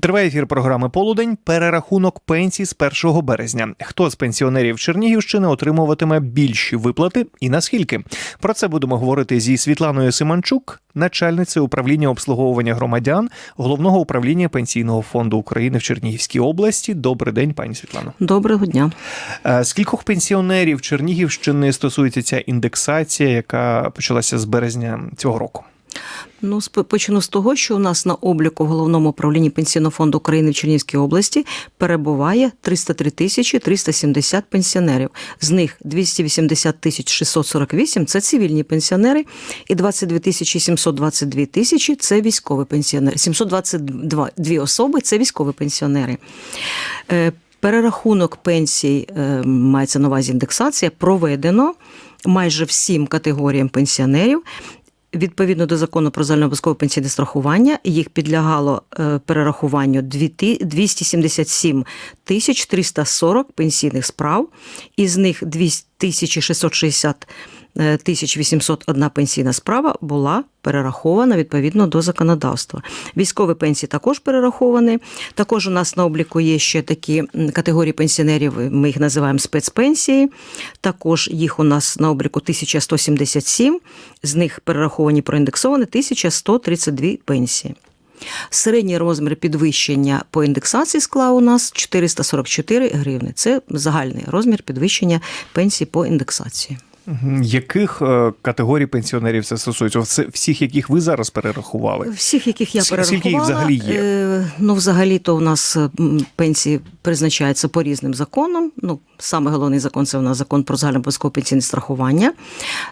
Триває ефір програми Полудень. Перерахунок пенсій з 1 березня. Хто з пенсіонерів Чернігівщини отримуватиме більші виплати і наскільки? Про це будемо говорити зі Світланою Симанчук, начальницею управління обслуговування громадян головного управління пенсійного фонду України в Чернігівській області. Добрий день, пані Світлано. Доброго дня. Е, Скількох пенсіонерів Чернігівщини стосується ця індексація, яка почалася з березня цього року? Ну, почну з того, що у нас на обліку в головному управлінні Пенсійного фонду України в Чернігівській області перебуває 303 тисячі 370 пенсіонерів. З них 280 тисяч 648 – це цивільні пенсіонери, і 22 тисячі 722 тисячі – це військові пенсіонери. 722 дві особи – це військові пенсіонери. Е, Перерахунок пенсій, е, мається на увазі індексація, проведено майже всім категоріям пенсіонерів. Відповідно до закону про загальнообов'язкове пенсійне страхування, їх підлягало е, перерахуванню дві ти- 277 тисяч 340 пенсійних справ, із них 2660 е, тисяч 801 пенсійна справа була перерахована відповідно до законодавства. Військові пенсії також перераховані. Також у нас на обліку є ще такі категорії пенсіонерів, ми їх називаємо спецпенсії. Також їх у нас на обліку 1177, з них перераховані проіндексовані 1132 пенсії. Середній розмір підвищення по індексації склав у нас 444 гривни. Це загальний розмір підвищення пенсії по індексації. Яких е, категорій пенсіонерів це стосується? Всіх, яких ви зараз перерахували? Всіх, яких я перерахувала, скільки їх взагалі є? е, Ну, взагалі, то у нас пенсії призначаються по різним законам. Ну, саме головний закон це у нас закон про загальнообов'язкове пенсійне страхування.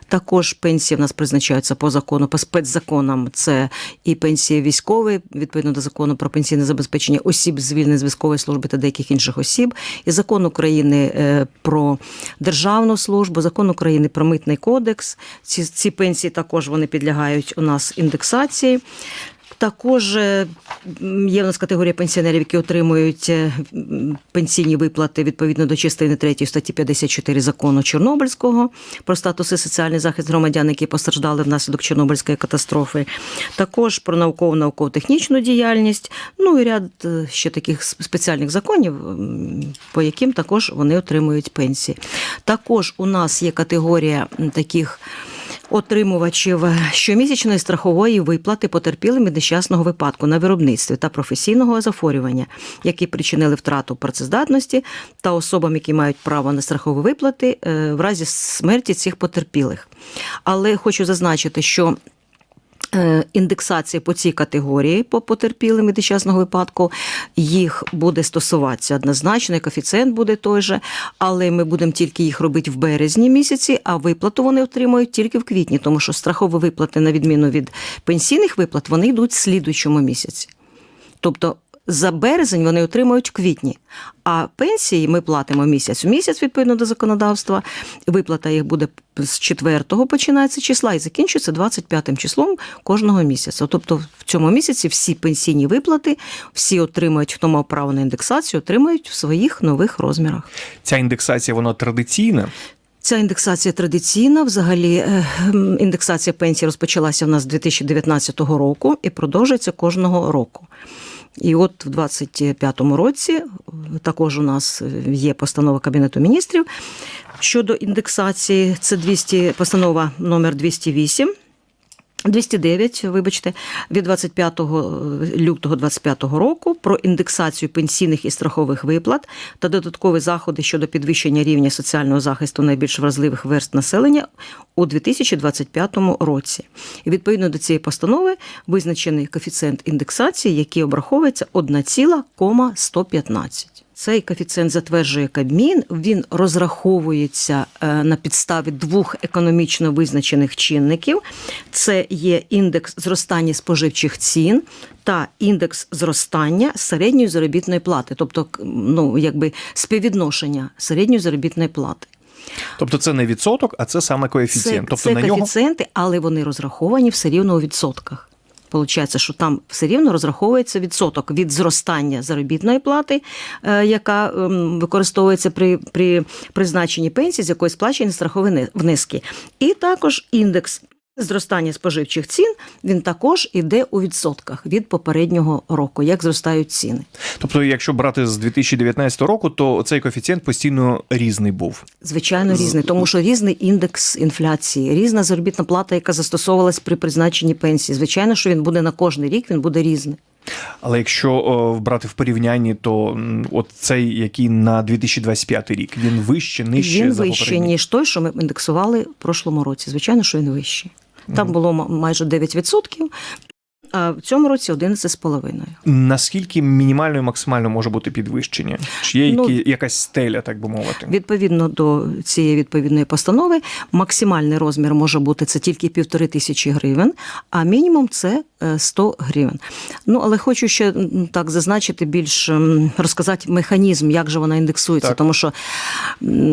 Також пенсії в нас призначаються по закону, по спецзаконам. Це і пенсії військові, відповідно до закону про пенсійне забезпечення осіб, звільнених з військової служби та деяких інших осіб, і закон України е, про державну службу, закон України про митний кодекс. Ці, ці пенсії також вони підлягають у нас індексації. Також е, є у нас категорія пенсіонерів, які отримують е, пенсійні виплати відповідно до частини 3 статті 54 закону Чорнобильського про статус і соціальний захист громадян, які постраждали внаслідок Чорнобильської катастрофи. Також про наукову науково-технічну діяльність. Ну і ряд е, ще таких спеціальних законів, по яким також вони отримують пенсії. Також у нас є категорія таких отримувачів щомісячної страхової виплати потерпілим від нещасного випадку на виробництві та професійного захворювання, які причинили втрату працездатності, та особам, які мають право на страхові виплати е, в разі смерті цих потерпілих. Але хочу зазначити, що Е, Індексація по цій категорії по потерпілим від нещасного випадку їх буде стосуватися однозначно, і коефіцієнт буде той же, але ми будемо тільки їх робити в березні місяці, а виплату вони отримують тільки в квітні, тому що страхові виплати, на відміну від пенсійних виплат, вони йдуть в слідуючому місяці. Тобто за березень вони отримують в квітні, а пенсії ми платимо місяць у місяць відповідно до законодавства. Виплата їх буде з 4 починається числа і закінчується 25 числом кожного місяця. Тобто в цьому місяці всі пенсійні виплати, всі отримують, хто мав право на індексацію, отримують в своїх нових розмірах. Ця індексація вона традиційна. Ця індексація традиційна. Взагалі, е, індексація пенсії розпочалася в нас з 2019 року і продовжується кожного року. І от в 2025 році е, також у нас е, є постанова Кабінету міністрів щодо індексації. Це 200, постанова номер 208. 209, вибачте, від 25 лютого 25 року про індексацію пенсійних і страхових виплат та додаткові заходи щодо підвищення рівня соціального захисту найбільш вразливих верст населення у 2025 році. І відповідно до цієї постанови визначений коефіцієнт індексації, який обраховується 1,115. Цей коефіцієнт затверджує Кабмін. Він розраховується е, на підставі двох економічно визначених чинників: це є індекс зростання споживчих цін та індекс зростання середньої заробітної плати, тобто ну, якби співвідношення середньої заробітної плати. Тобто це не відсоток, а це саме коефіцієнт. Це, тобто це на нього коефіцієнти, але вони розраховані все рівно у відсотках. Получається, що там все рівно розраховується відсоток від зростання заробітної плати, е, яка ем, використовується при, при призначенні пенсії, з якої сплачені страхові не- внески, і також індекс Зростання споживчих цін він також іде у відсотках від попереднього року, як зростають ціни. Тобто, якщо брати з 2019 року, то цей коефіцієнт постійно різний був. Звичайно, різний, тому що різний індекс інфляції, різна заробітна плата, яка застосовувалась при призначенні пенсії. Звичайно, що він буде на кожний рік, він буде різний. Але якщо брати в порівнянні, то от цей, який на 2025 рік, він вище, нижче він за попередній? ніж той, що ми індексували в прошлому році. Звичайно, що він вищий. Там було майже 9%, а в цьому році 11,5%. Наскільки мінімально і максимально може бути підвищення? Чи є Ну, які, якась стеля, так би мовити? Відповідно до цієї відповідної постанови, максимальний розмір може бути це тільки півтори тисячі гривень, а мінімум це е, 100 гривень. Ну але хочу ще так зазначити більш розказати механізм, як же вона індексується, Так. тому що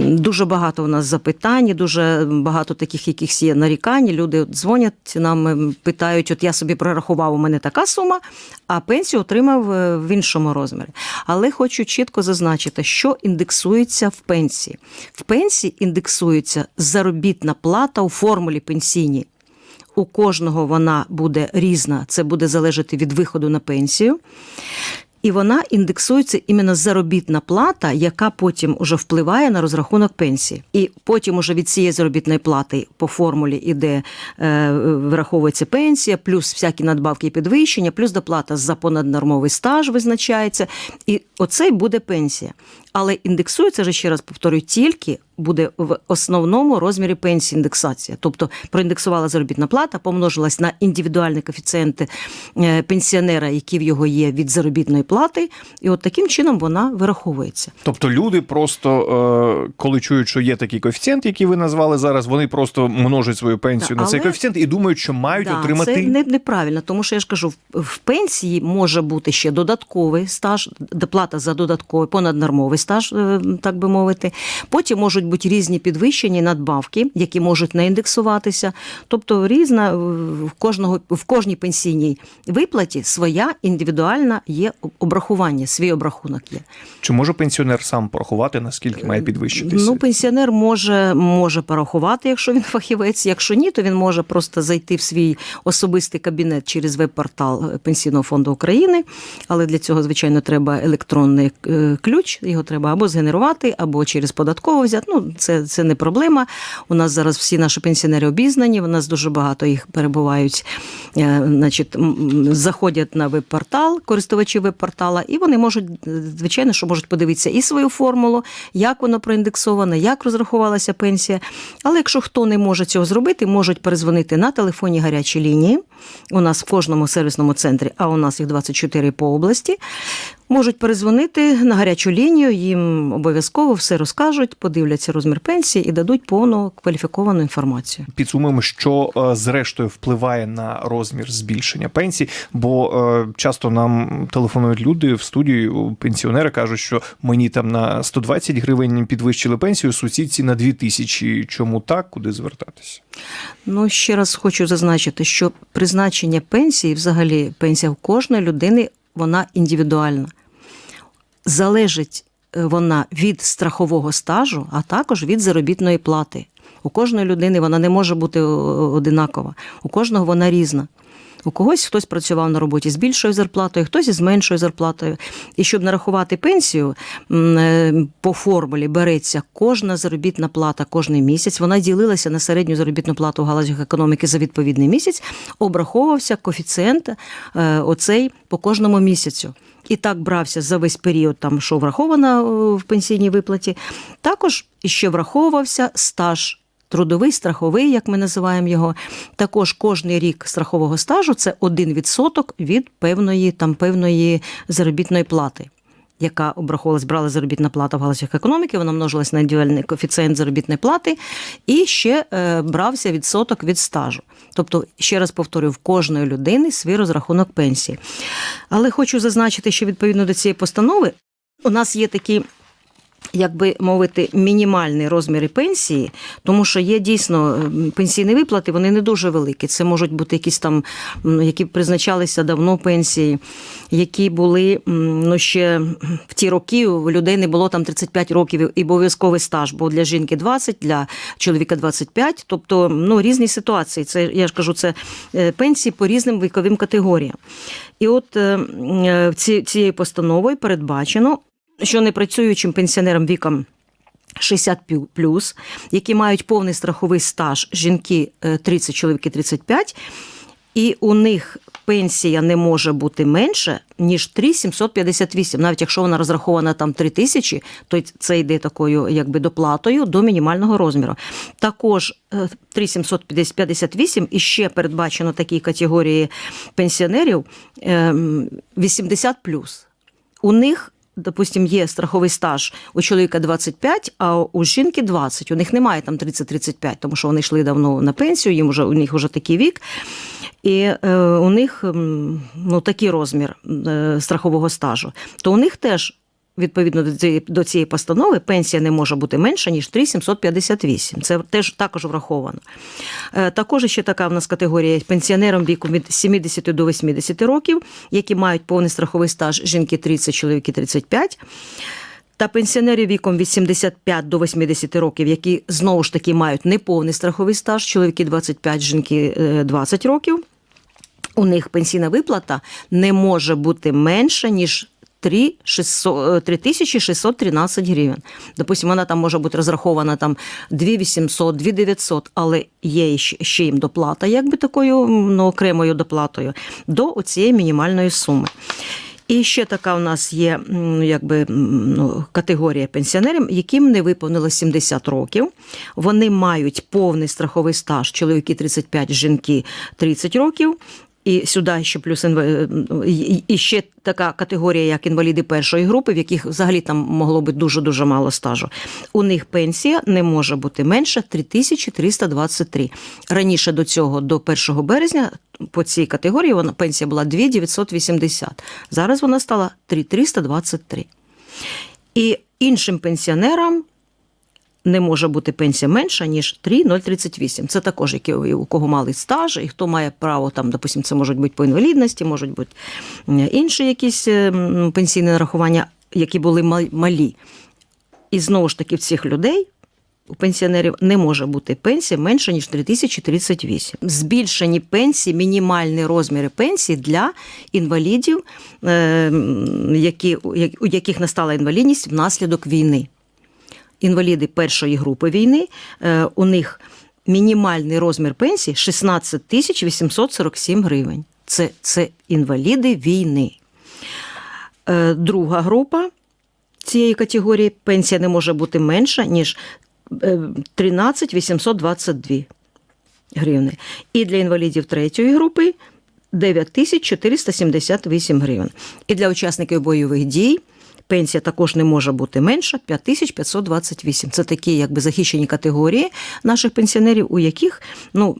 дуже багато у нас запитань, дуже багато таких якихось є нарікань. Люди дзвонять нам, питають: от я собі прорахував, у мене така сума, а пенсію отримав е, в іншому розмірі. Але хочу чітко зазначити, що індексується в пенсії. В пенсії індексується заробітна плата у формулі пенсійній. У кожного вона буде різна, це буде залежати від виходу на пенсію. І вона індексується іменно заробітна плата, яка потім уже впливає на розрахунок пенсії. І потім уже від цієї заробітної плати по формулі іде е, враховується пенсія, плюс всякі надбавки і підвищення, плюс доплата за понаднормовий стаж визначається. І оце й буде пенсія. Але індексується же ще раз повторюю, тільки буде в основному розмірі пенсії індексація. Тобто проіндексувала заробітна плата, помножилась на індивідуальні коефіцієнти е, пенсіонера, які в його є від заробітної плати, і от таким чином вона вираховується. Тобто люди просто, е, коли чують, що є такий коефіцієнт, який ви назвали зараз, вони просто множать свою пенсію Да, на цей але- коефіцієнт і думають, що мають Да, отримати. Це не, неправильно, тому що я ж кажу, в, в пенсії може бути ще додатковий стаж, доплата за додатковий понаднормовий стаж, е, так би мовити. Потім можуть бути різні підвищення і надбавки, які можуть не індексуватися. Тобто різна е, в кожного в кожній пенсійній виплаті своя індивідуальна є обрахування, свій обрахунок є. Чи може пенсіонер сам порахувати, наскільки має підвищитися? Ну, пенсіонер може, може порахувати, якщо він фахівець. Якщо ні, то він може просто зайти в свій особистий кабінет через веб-портал Пенсійного фонду України. Але для цього, звичайно, треба електронний е, ключ. Його треба або згенерувати, або через податково взяти. Ну, це, це не проблема. У нас зараз всі наші пенсіонери обізнані. У нас дуже багато їх перебувають, е, значить, заходять на веб-портал, користувачі веб-портала, і вони можуть, е, звичайно, що можуть подивитися і свою формулу, як воно проіндексовано, як розрахувалася пенсія. Але якщо хто не може цього зробити, можуть перезвонити на телефонні гарячі лінії. У нас в кожному сервісному центрі, а у нас їх 24 по області. Можуть перезвонити на гарячу лінію, їм обов'язково все розкажуть, подивляться розмір пенсії і дадуть повну кваліфіковану інформацію. Підсумуємо, що е, зрештою впливає на розмір збільшення пенсій, бо е, часто нам телефонують люди в студію, пенсіонери кажуть, що мені там на 120 гривень підвищили пенсію, сусідці на 2000. Чому так? Куди звертатися? Ну, ще раз хочу зазначити, що призначення пенсії, взагалі, пенсія в кожної людини, вона індивідуальна. Залежить е, вона від страхового стажу, а також від заробітної плати. У кожної людини вона не може бути е, одинакова. У кожного вона різна. У когось хтось працював на роботі з більшою зарплатою, хтось із меншою зарплатою. І щоб нарахувати пенсію е, по формулі береться кожна заробітна плата кожний місяць. Вона ділилася на середню заробітну плату в галузях економіки за відповідний місяць. Обраховувався коефіцієнт оцей по кожному місяцю. І так брався за весь період, там що враховано е, в пенсійній виплаті. Також ще враховувався стаж трудовий, страховий, як ми називаємо його. Також кожний рік страхового стажу це 1% від певної там певної заробітної плати. Яка обраховувалась, брала заробітна плата в галузях економіки, вона множилась на індивідуальний коефіцієнт заробітної плати, і ще е, брався відсоток від стажу. Тобто, ще раз повторюю, в кожної людини свій розрахунок пенсії. Але хочу зазначити, що відповідно до цієї постанови у нас є такі як би мовити, мінімальні розміри пенсії, тому що є дійсно пенсійні виплати, вони не дуже великі. Це можуть бути якісь там, які призначалися давно пенсії, які були ну, ще в ті роки у людей не було там 35 років і обов'язковий стаж, бо для жінки 20, для чоловіка 25. Тобто ну, різні ситуації. Це я ж кажу, це е, пенсії по різним віковим категоріям. І от е, е, цією постановою передбачено, що непрацюючим пенсіонерам віком 60 плюс, які мають повний страховий стаж, жінки е, 30, чоловіки 35, і у них пенсія не може бути менше, ніж 3,758. Навіть якщо вона розрахована там 3 тисячі, то це йде такою якби доплатою до мінімального розміру. Також е, 3,758 і ще передбачено такі категорії пенсіонерів ем, 80 У них Допустим, є страховий стаж у чоловіка 25, а у жінки 20. У них немає там 30-35, тому що вони йшли давно на пенсію, їм уже у них вже такий вік. І е, у них ну, такий розмір е, страхового стажу. То у них теж. Відповідно до цієї, постанови, пенсія не може бути менша, ніж 3,758. Це теж також враховано. Е, Також ще така в нас категорія пенсіонерам віком від 70 до 80 років, які мають повний страховий стаж жінки 30, чоловіки 35. Та пенсіонерів віком від 75 до 80 років, які знову ж таки мають неповний страховий стаж, чоловіки 25, жінки е, 20 років. У них пенсійна виплата не може бути менша, ніж 3 600, е, 3613 гривень. Допустимо, вона там може бути розрахована там 2800, 2900, але є ще їм доплата, якби такою ну, окремою доплатою, до цієї мінімальної суми. І ще така у нас є ну, якби, ну, категорія пенсіонерів, яким не виповнилось 70 років. Вони мають повний страховий стаж, чоловіки 35, жінки 30 років. І сюди ще плюс інва- і- і ще така категорія, як інваліди першої групи, в яких взагалі там могло бути дуже дуже мало стажу. У них пенсія не може бути менше 3323. Раніше до цього, до 1 березня, по цій категорії вона пенсія була 2980. Зараз вона стала 3323. І іншим пенсіонерам не може бути пенсія менша, ніж 3,038. Це також які у кого мали стаж, і хто має право, там, допустим, це можуть бути по інвалідності, можуть бути інші якісь е, пенсійні нарахування, які були малі. І знову ж таки, в цих людей. У пенсіонерів не може бути пенсія менше, ніж 3038. Збільшені пенсії, мінімальні розміри пенсії для інвалідів, е, які, у яких настала інвалідність внаслідок війни інваліди першої групи війни, е, у них мінімальний розмір пенсії 16 тисяч 847 гривень. Це, це інваліди війни. Е, Друга група цієї категорії пенсія не може бути менша, ніж е, 13 822 гривни. І для інвалідів третьої групи 9478 гривень. І для учасників бойових дій пенсія також не може бути менша 5528. Це такі якби захищені категорії наших пенсіонерів, у яких ну,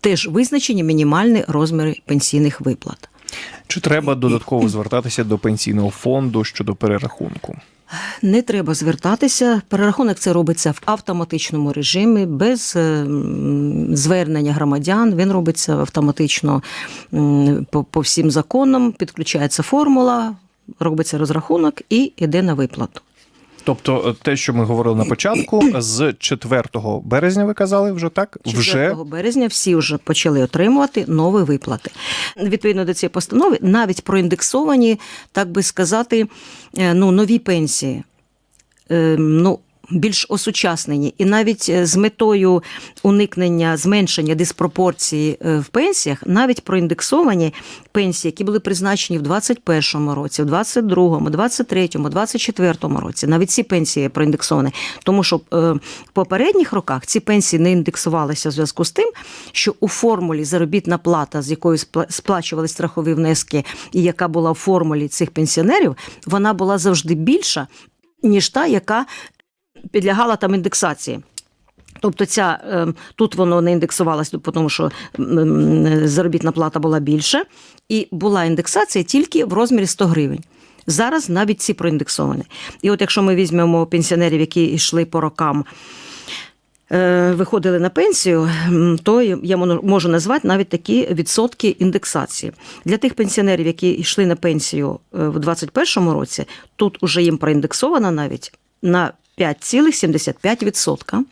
теж визначені мінімальні розміри пенсійних виплат. Чи треба додатково звертатися до пенсійного фонду щодо перерахунку? Не треба звертатися. Перерахунок це робиться в автоматичному режимі, без е, звернення громадян. Він робиться автоматично по, по всім законам. Підключається формула, робиться розрахунок і йде на виплату. Тобто, е, те, що ми говорили на початку, з 4 березня ви казали вже так? 4 Вже березня всі вже почали отримувати нові виплати. Відповідно до цієї постанови, навіть проіндексовані, так би сказати, е, ну, нові пенсії. Е, Ну, більш осучаснені, і навіть е, з метою уникнення зменшення диспропорції е, в пенсіях, навіть проіндексовані пенсії, які були призначені в 2021 році, в 2022, 2023, 2024 році, навіть ці пенсії проіндексовані, тому що е, в попередніх роках ці пенсії не індексувалися в зв'язку з тим, що у формулі заробітна плата, з якою спла- сплачували страхові внески, і яка була в формулі цих пенсіонерів, вона була завжди більша, ніж та, яка підлягала там індексації. Тобто ця е, тут воно не індексувалося, тому що м, м, заробітна плата була більше, і була індексація тільки в розмірі 100 гривень. Зараз навіть ці проіндексовані. І от якщо ми візьмемо пенсіонерів, які йшли по рокам. е, Виходили на пенсію, то я можу назвати навіть такі відсотки індексації. Для тих пенсіонерів, які йшли на пенсію е, в 2021 році, тут уже їм проіндексовано навіть на 5,75%.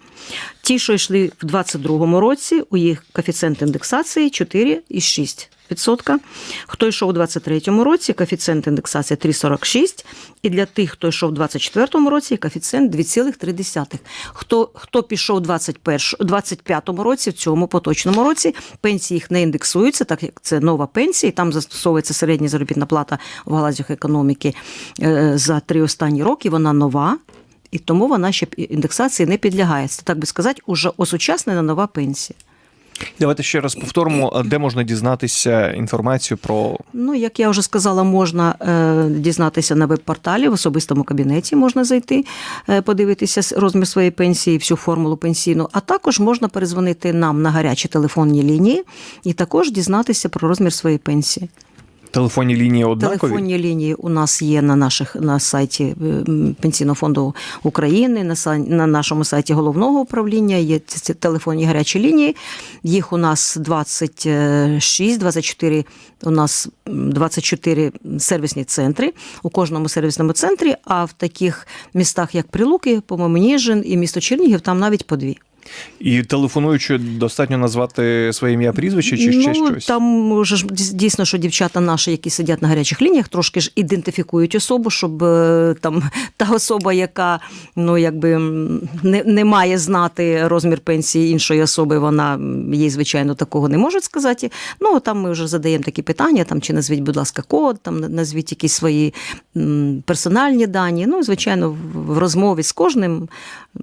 Ті, що йшли в 2022 році, у їх коефіцієнт індексації 4,6%. Хто йшов у 2023 році, коефіцієнт індексації 3,46%. І для тих, хто йшов у 2024 році, коефіцієнт 2,3%. Хто, хто пішов у 2025 році, в цьому поточному році, пенсії їх не індексуються, так як це нова пенсія, і там застосовується середня заробітна плата в галузях економіки е, за три останні роки, вона нова. І тому вона ще індексації не підлягає. Це так би сказати, уже осучаснена нова пенсія. Давайте ще раз повторимо, де можна дізнатися інформацію про Ну, як я вже сказала, можна е, дізнатися на веб-порталі, в особистому кабінеті можна зайти, е, подивитися розмір своєї пенсії, всю формулу пенсійну, а також можна перезвонити нам на гарячі телефонні лінії і також дізнатися про розмір своєї пенсії. Телефонні лінії однакові? Телефонні лінії у нас є на наших на сайті е, Пенсійного фонду України, на сай- на нашому сайті головного управління. Є ці телефонні гарячі лінії. Їх у нас 26, 24, у нас м, 24 сервісні центри у кожному сервісному центрі. А в таких містах, як Прилуки, по-моєму, Ніжин і місто Чернігів, там навіть по дві. І телефонуючи, достатньо назвати своє ім'я прізвище чи ще ну, щось? Там вже ж дійсно, що дівчата наші, які сидять на гарячих лініях, трошки ж ідентифікують особу, щоб е, там та особа, яка ну якби не, не має знати розмір пенсії іншої особи, вона їй, звичайно, такого не можуть сказати. Ну там ми вже задаємо такі питання: там чи назвіть, будь ласка, код, там назвіть якісь свої персональні дані. Ну, звичайно, в- розмові з кожним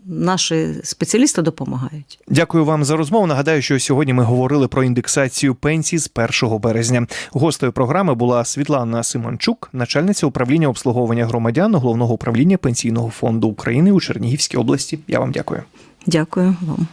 наші спеціалісти допомагають. Дякую вам за розмову. Нагадаю, що сьогодні ми говорили про індексацію пенсій з 1 березня. Гостею програми була Світлана Симончук, начальниця управління обслуговування громадян головного управління пенсійного фонду України у Чернігівській області. Я вам дякую. Дякую вам.